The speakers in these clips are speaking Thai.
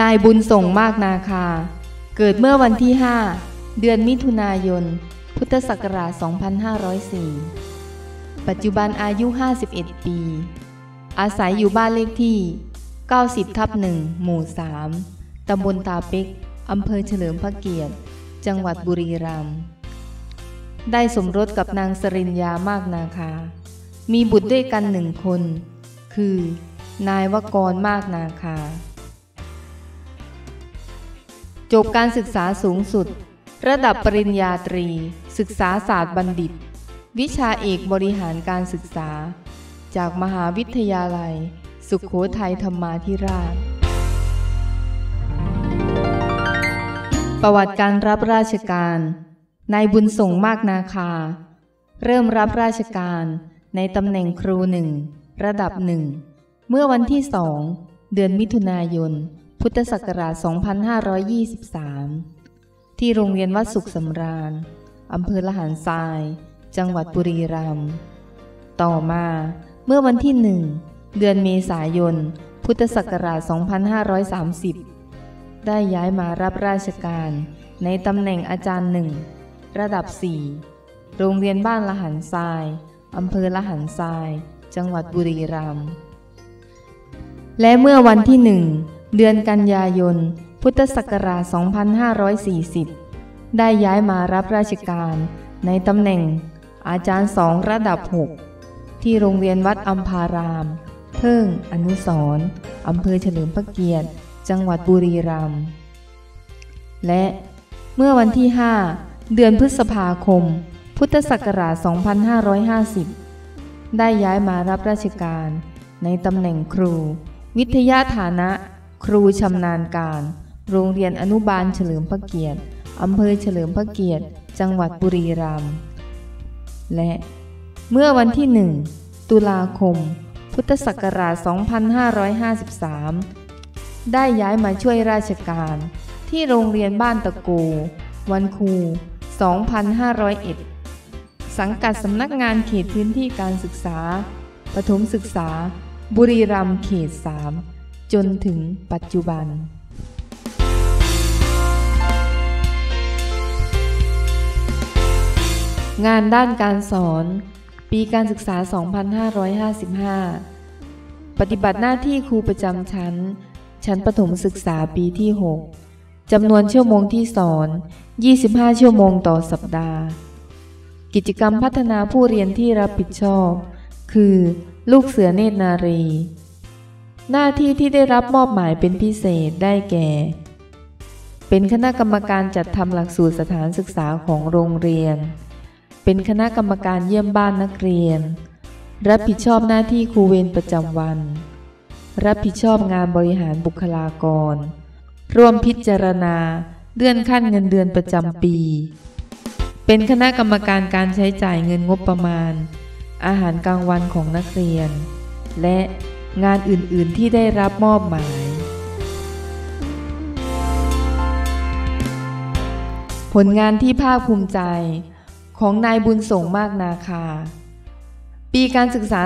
นายบุญส่งมากนาคา เกิดเมื่อวันที่ 5 เดือนมิถุนายน พุทธศักราช 2504 ปัจจุบันอายุ 51 ปี อาศัยอยู่บ้านเลขที่ 90 ทับ1หมู่ 3 ตำบลตาเป็ก อำเภอเฉลิมพระเกียรติ จังหวัดบุรีรัมย์ ได้สมรสกับนางสริญญามากนาคา มีบุตรด้วยกันหนึ่งคน คือ นายวกรมากนาคา จบการศึกษาสูงสุด ระดับปริญญาตรี ศึกษาศาสตร์บัณฑิต วิชาเอกบริหารการศึกษา จากมหาวิทยาลัย สุขโขทัยธรรมาธิราช ประวัติการรับราชการนายบุญส่งมากนาคา เริ่มรับราชการในตำแหน่งครูหนึ่งระดับหนึ่งเมื่อวันที่สองเดือนมิถุนายน พุทธศักราช 2523 ที่โรงเรียนวัดสุขสำราญ อำเภอละหารทราย จังหวัดบุรีรัมย์ ต่อมาเมื่อวันที่หนึ่ง เดือนเมษายน พุทธศักราช 2530 ได้ย้ายมารับราชการในตำแหน่งอาจารย์หนึ่ง ระดับ 4 โรงเรียนบ้านละหันทราย อำเภอละหันทราย จังหวัดบุรีรัมย์ และเมื่อวันที่หนึ่ง เดือนกันยายน พุทธศักราช 2540 ได้ย้ายมารับราชการ ในตำแหน่ง อาจารย์สองระดับ 6 ที่โรงเรียนวัดอัมพารามเพิ่ง อนุสรอำเภอเฉลิมพระเกียรติ จังหวัดบุรีรัมย์ และเมื่อวันที่ 5 เดือนพฤษภาคม พุทธศักราช 2550 ได้ย้ายมารับราชการ ในตำแหน่งครู วิทยาฐานะ ครูชำนาญการ โรงเรียนอนุบาลเฉลิมพระเกียรติอำเภอเฉลิมพระเกียรติ จังหวัดบุรีรัมย์และเมื่อวันที่ 1 ตุลาคม พุทธศักราช 2553 ได้ย้ายมาช่วยราชการ ที่โรงเรียนบ้านตะโก วันครู 2501 สังกัดสำนักงานเขตพื้นที่การศึกษาประถมศึกษา บุรีรัมย์เขต 3 จนถึงปัจจุบัน งานด้านการสอน ปีการศึกษา 2555 ปฏิบัติหน้าที่ครูประจำชั้น ชั้นประถมศึกษาปีที่ 6 จำนวนชั่วโมงที่สอน 25 ชั่วโมงต่อสัปดาห์ กิจกรรมพัฒนาผู้เรียนที่รับผิดชอบ คือ ลูกเสือเนตรนารี หน้าที่ที่ได้รับมอบหมายเป็นพิเศษได้แก่ เป็นคณะกรรมการจัดทำหลักสูตรสถานศึกษาของโรงเรียน เป็นคณะกรรมการเยี่ยมบ้านนักเรียน รับผิดชอบหน้าที่ครูเวรประจำวัน รับผิดชอบงานบริหารบุคลากร ร่วมพิจารณาเลื่อนขั้นเงินเดือนประจำปี เป็นคณะกรรมการการใช้จ่ายเงินงบประมาณ อาหารกลางวันของนักเรียน และ งานอื่นๆที่ได้รับมอบหมาย ผลงานที่ภาคภูมิใจของนายบุญส่งมากนาคา ปีการศึกษา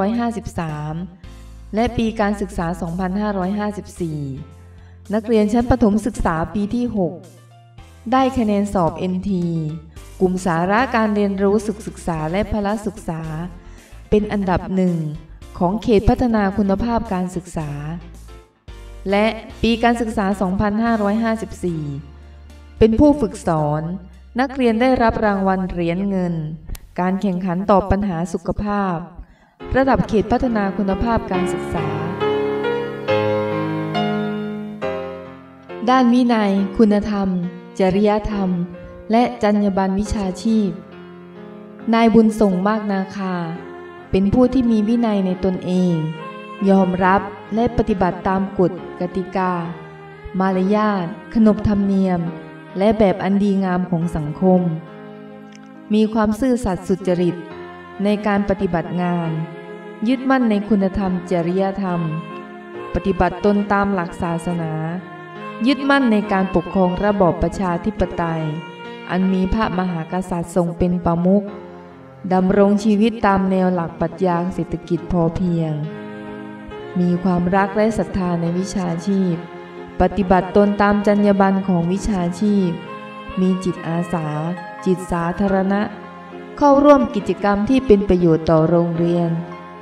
2553 และปีการศึกษา 2554 นักเรียนชั้นประถมศึกษาปีที่ 6 ได้คะแนนสอบ NT กลุ่มสาระการเรียนรู้ศึกศึกษาและพละศึกษา เป็นอันดับหนึ่ง ของเขตพัฒนาคุณภาพการศึกษา และปีการศึกษา 2554 เป็นผู้ฝึกสอน นักเรียนได้รับรางวัลเหรียญเงิน การแข่งขันตอบปัญหาสุขภาพ ระดับเขตพัฒนาคุณภาพการศึกษา ด้านวินัย คุณธรรม จริยธรรม และจรรยาบรรณวิชาชีพ นายบุญส่งมากนาคา เป็นผู้ที่มีวินัยในตนเอง ยอมรับและปฏิบัติตามกฎกติกา มารยาทขนบธรรมเนียม และแบบอันดีงามของสังคม มีความซื่อสัตย์สุจริต ในการปฏิบัติงาน ยึดมั่นในคุณธรรมจริยธรรม ปฏิบัติตนตามหลักศาสนา ยึดมั่นในการปกครองระบอบประชาธิปไตย อันมีพระมหากษัตริย์ทรงเป็นประมุข ดำรงชีวิตตามแนวหลักปรัชญาเศรษฐกิจพอเพียง มีความรักและศรัทธาในวิชาชีพ ปฏิบัติตนตามจรรยาบรรณของวิชาชีพ มีจิตอาสา จิตสาธารณะ เข้าร่วมกิจกรรมที่เป็นประโยชน์ต่อโรงเรียน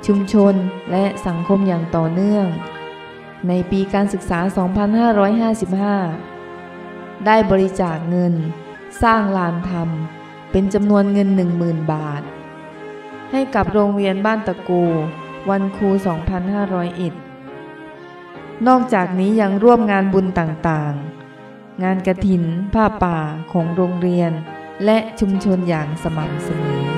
ชุมชนและสังคมอย่างต่อเนื่อง ในปีการศึกษา 2555 ได้บริจาคเงิน สร้างลานธรรม เป็นจำนวนเงิน 10,000 บาท ให้กับโรงเรียนบ้านตะกู วันครู 2501 นอกจากนี้ยังร่วมงานบุญต่างๆ งานกระถิน ผ้าป่าของโรงเรียน และชุมชนอย่างสม่ำเสมอ